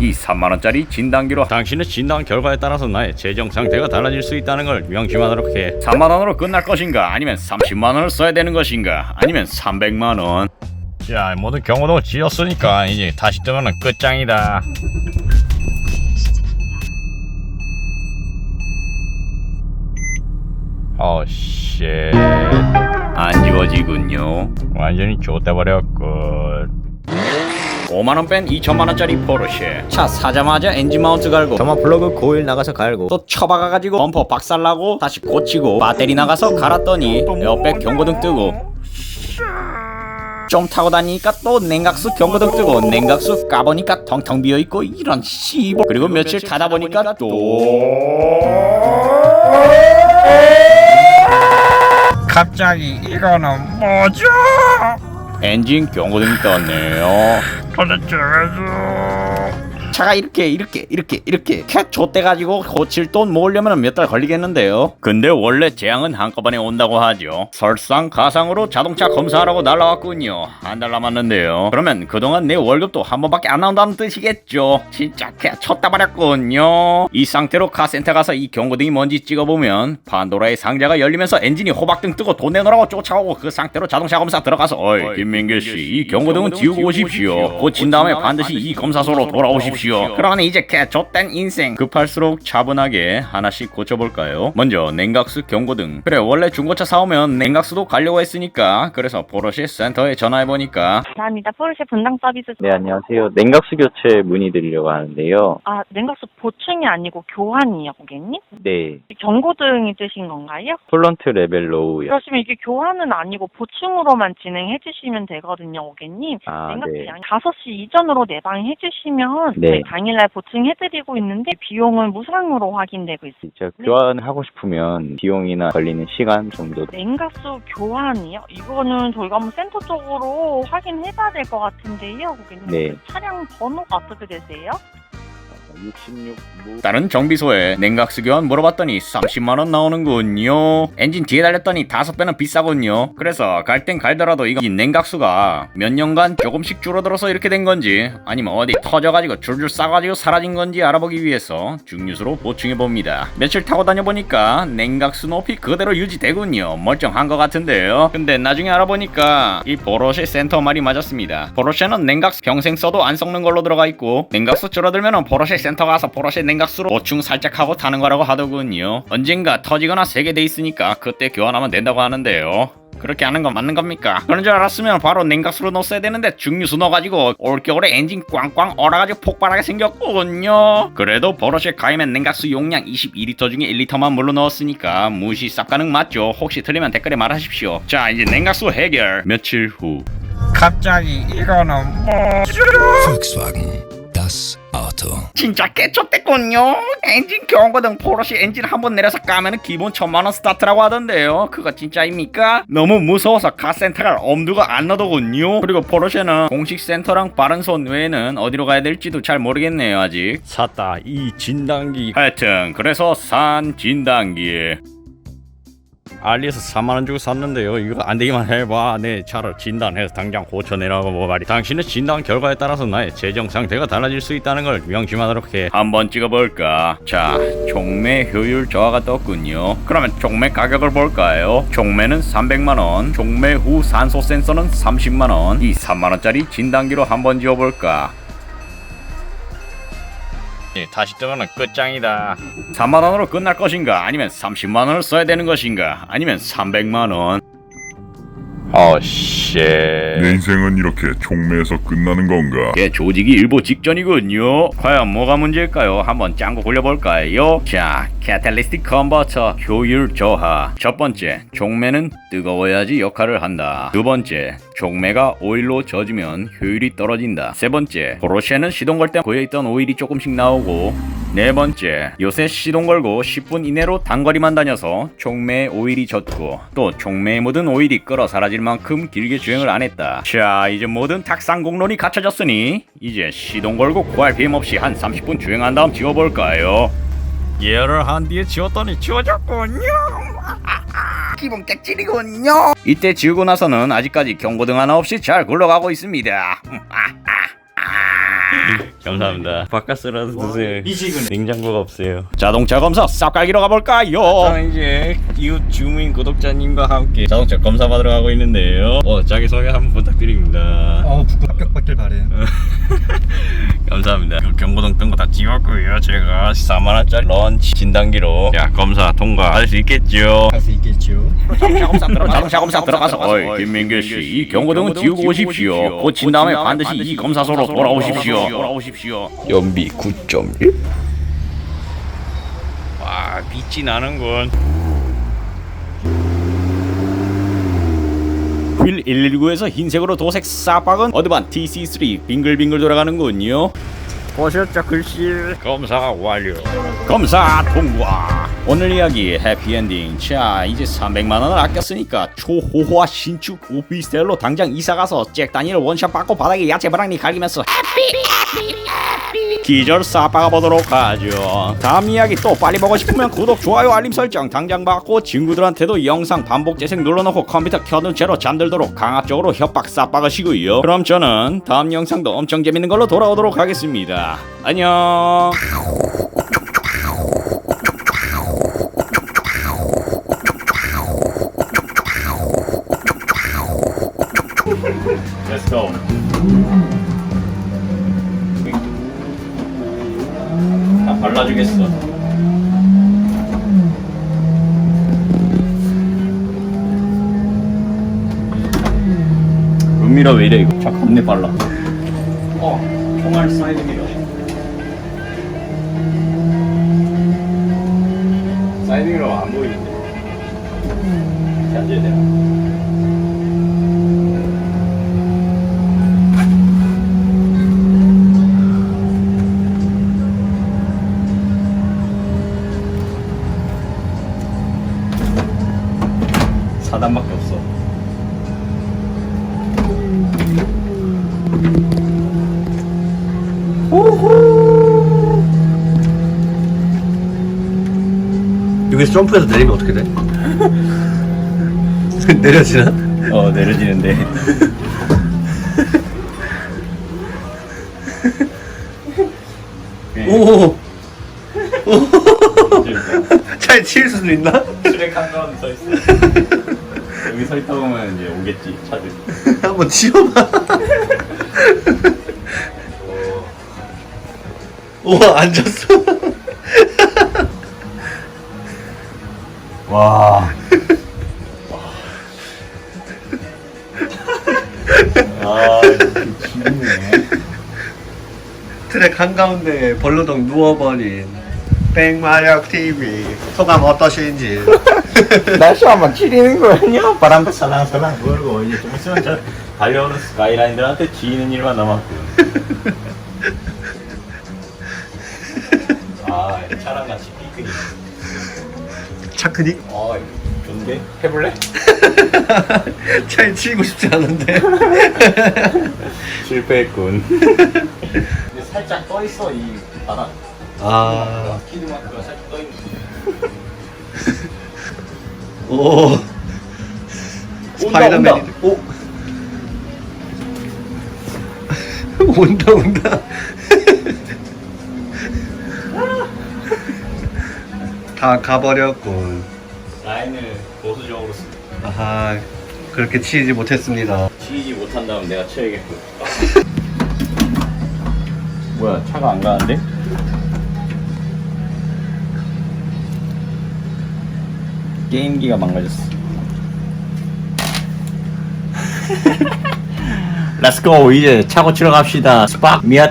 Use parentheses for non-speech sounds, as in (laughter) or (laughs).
이 3만원짜리 진단기로 당신의 진단 결과에 따라서 나의 재정 상태가 달라질 수 있다는 걸 명심하도록 해. 3만원으로 끝날 것인가 아니면 30만원을 써야 되는 것인가 아니면 300만원 자, 모든 경우도 지었으니까 이제 다시 뜨면은 끝장이다. 어, 쉣. 안 지워지군요 완전히 좆대버렸군. 5만원 뺀 2천만원짜리 포르쉐. 차 사자마자 엔진 마운트 갈고 점화 플러그 고일 나가서 갈고 또 쳐박아가지고 범퍼 박살나고 다시 고치고 배터리 나가서 갈았더니 에어백 경고등 뜨고. 좀 타고 다니니까 또 냉각수 경고등 뜨고 냉각수 까보니까 텅텅 비어있고 이런 씨발. 그리고 며칠 타다 보니까 또. 갑자기 이거는 뭐죠? 엔진 경고등이 떴네요 도대체 왜죠? 차가 이렇게 이렇게 이렇게 이렇게 캣 좆돼가지고 고칠 돈 모으려면 몇 달 걸리겠는데요? 근데 원래 재앙은 한꺼번에 온다고 하죠. 설상 가상으로 자동차 검사하라고 날라왔군요. 한 달 남았는데요. 그러면 그동안 내 월급도 한 번밖에 안 나온다는 뜻이겠죠. 진짜 캣 쳤다 버렸군요. 이 상태로 카센터 가서 이 경고등이 뭔지 찍어보면 판도라의 상자가 열리면서 엔진이 호박등 뜨고 돈 내놓으라고 쫓아오고 그 상태로 자동차 검사 들어가서 어이 김민규 씨 이 경고등은 지우고 오십시오. 고친 다음에 반드시 이 검사소로 돌아오십시오 그러니 이제 개좆된 인생 급할수록 차분하게 하나씩 고쳐볼까요 먼저 냉각수 경고등 그래 원래 중고차 사오면 냉각수도 가려고 했으니까 그래서 포르쉐 센터에 전화해보니까 감사합니다. 포르쉐 분당 서비스. 네, 안녕하세요. 냉각수 교체 문의드리려고 하는데요. 아, 냉각수 보충이 아니고 교환이요, 고객님? 네, 경고등이 뜨신 건가요? 폴런트 레벨 로우요. 그러시면 이게 교환은 아니고 보충으로만 진행해 주시면 되거든요, 고객님. 아, 냉각수 네. 양 5시 이전으로 내방해 주시면 네. 당일날 보충해드리고 있는데 비용은 무상으로 확인되고 있습니다. 진짜 교환하고 싶으면 비용이나 걸리는 시간 정도 냉각수 교환이요? 이거는 저희가 한번 센터 쪽으로 확인해봐야 될 것 같은데요, 고객님. 네. 차량 번호가 어떻게 되세요? 66 무... 다른 정비소에 냉각수 교환 물어봤더니 30만원 나오는군요. 엔진 뒤에 달렸더니 다섯 배는 비싸군요. 그래서 갈 땐 갈더라도 이거 이 냉각수가 몇 년간 조금씩 줄어들어서 이렇게 된 건지 아니면 어디 터져가지고 줄줄 싸가지고 사라진 건지 알아보기 위해서 중류수로 보충해봅니다. 며칠 타고 다녀보니까 냉각수 높이 그대로 유지되군요. 멀쩡한 것 같은데요. 근데 나중에 알아보니까 이 포르쉐 센터 말이 맞았습니다. 포르쉐는 냉각수 평생 써도 안 썩는 걸로 들어가 있고 냉각수 줄어들면 포르쉐 센터 가서 포르쉐 냉각수로 보충 살짝 하고 타는 거라고 하더군요 언젠가 터지거나 세게 돼 있으니까 그때 교환하면 된다고 하는데요 그렇게 하는 건 맞는 겁니까? 그런 줄 알았으면 바로 냉각수로 넣었어야 되는데 중류수 넣어가지고 올겨울에 엔진 꽝꽝 얼어가지고 폭발하게 생겼군요. 그래도 버러시에 가이면 냉각수 용량 22리터 중에 1리터만 물로 넣었으니까 무시 쌉 가능 맞죠? 혹시 틀리면 댓글에 말하십시오. 자 이제 냉각수 해결. 며칠 후. 갑자기 이거는 뭐 das Auto. 진짜 개쫓됐군요. 엔진 경고등 포르쉐 엔진 한 번 내려서 까면 기본 천만원 스타트라고 하던데요. 그거 진짜입니까? 너무 무서워서 카센터 갈 엄두가 안 나더군요. 그리고 포르쉐는 공식 센터랑 빠른 손 외에는 어디로 가야 될지도 잘 모르겠네요 아직. 샀다. 이 진단기 하여튼 그래서 산 진단기. 알리에서 4만 원 주고 샀는데요. 이거 안 되기만 해봐. 내 차를 진단해서 당장 고쳐내라고 뭐 말이. 당신의 진단 결과에 따라서 나의 재정 상태가 달라질 수 있다는 걸 명심하도록 해. 한번 찍어볼까? 자, 종매 효율 저하가 떴군요. 그러면 종매 가격을 볼까요? 종매는 300만원, 종매 후 산소 센서는 30만원, 이 3만원짜리 진단기로 한번 지어볼까? 예, 다시 뜨면은 끝장이다. 3만원으로 끝날 것인가? 아니면 30만원을 써야 되는 것인가? 아니면 300만원? 어, 쉣. 내 인생은 이렇게 종매에서 끝나는 건가? 개 조직이 일보 직전이군요. 과연 뭐가 문제일까요? 한번 짱구 굴려볼까요? 자, 캐탈리스틱 컨버터 효율 저하. 첫 번째, 종매는 뜨거워야지 역할을 한다. 두 번째, 종매가 오일로 젖으면 효율이 떨어진다. 세 번째, 포르쉐는 시동 걸 때 고여있던 오일이 조금씩 나오고 네 번째, 요새 시동 걸고 10분 이내로 단거리만 다녀서 종매에 오일이 젖고 또 종매에 묻은 오일이 끓어 사라질 만큼 길게 주행을 안 했다. 자, 이제 모든 탁상 공론이 갖춰졌으니 이제 시동 걸고 구할 비임 없이 한 30분 주행한 다음 지워볼까요? 예열을 한 뒤에 지웠더니 지워졌군요. (laughs) 기본 객질이군요. 이때 지우고 나서는 아직까지 경고등 하나 없이 잘 굴러가고 있습니다. (laughs) (laughs) 감사합니다. 바카스라도 드세요. 미식은 냉장고가 없어요. 자동차 검사 싹 깔기로 가볼까요? 자 이제 이웃 주민 구독자님과 함께 자동차 검사 받으러 가고 있는데요. 어 자기 소개 한번 부탁드립니다. 어, 부끄 합격받길 바래. (laughs) 감사합니다. 그 경고등 뜬 거다 찍었고요. 제가 4만 원짜리 런치 진단기로 자 검사 통과할 수 있겠죠. 할수 자동차 검사 들어 들어가서 어이 김민규 씨이 경고등은 지우고 오십시오. 고친 다음에 반드시 이 검사소로 돌아오십시오. 돌아오십시오. 연비 9.1. 와 빛이 나는군. 휠 119에서 흰색으로 도색 싹박은 어드반 TC3 빙글빙글 돌아가는군요. 보셨죠 글씨. 검사 완료. 검사 통과. 오늘 이야기 해피엔딩. 자, 이제 300만 원을 아꼈으니까 초호화 신축 오피스텔로 당장 이사 가서 잭 다니엘 원샷 받고 바닥에 야채 바랑니 갈기면서 기절 싸빠가 보도록 하죠. 다음 이야기 또 빨리 보고 싶으면 구독, 좋아요, 알림 설정 당장 받고 친구들한테도 영상 반복 재생 눌러놓고 컴퓨터 켜둔 채로 잠들도록 강압적으로 협박 싸빠가시고요. 그럼 저는 다음 영상도 엄청 재밌는 걸로 돌아오도록 하겠습니다. 안녕. Let's go. 다 발라주겠어. 룸미러 왜 이래 이거? 차 겁내 빨라. 어, 총알 사이드 미러. 사이드 미러 안 보이는데. 현재 되나? 사 여기서 점프해서 내리면 어떻게 돼? (laughs) 내려지나? 어 내려지는데. (laughs) 오! (laughs) 차에 치일 수도 있나? 트랙 한가운데 서 있어. 여기 서 있다 보면 이제 오겠지 차들. 한번 치워봐. 우와, 앉았어. 와. 아, 죽네. 트랙 한가운데 벌러덩 누워버린 백마력 TV 소감 어떠신지 (laughs) 날씨 한번 치리는 거였냐? 바람도 살랑살랑 불고 이제 좀 있으면 저 달려오는 스카이라인들한테 지는 일만 남았고. (laughs) 차랑 같이 피크닉. 차크닉 아, 좋은데? 해볼래? (laughs) 차에 치이고 싶지 않은데 (laughs) 실패했군. 근데 살짝 떠 있어 이 바닥. 아, 키드 마크가 살짝 떠 있는. 오 스파이더맨이 (laughs) 오 온다 온다 다 가버렸군 라인을 보수적으로 쓰. 아하 그렇게 치지 못했습니다 치지 못한다면 내가 쳐야겠군. (laughs) 뭐야 차가 안 가는데? 게임기가 망가졌어. (laughs) 렛츠고 이제 차 고 치러 갑시다. 스팍 미아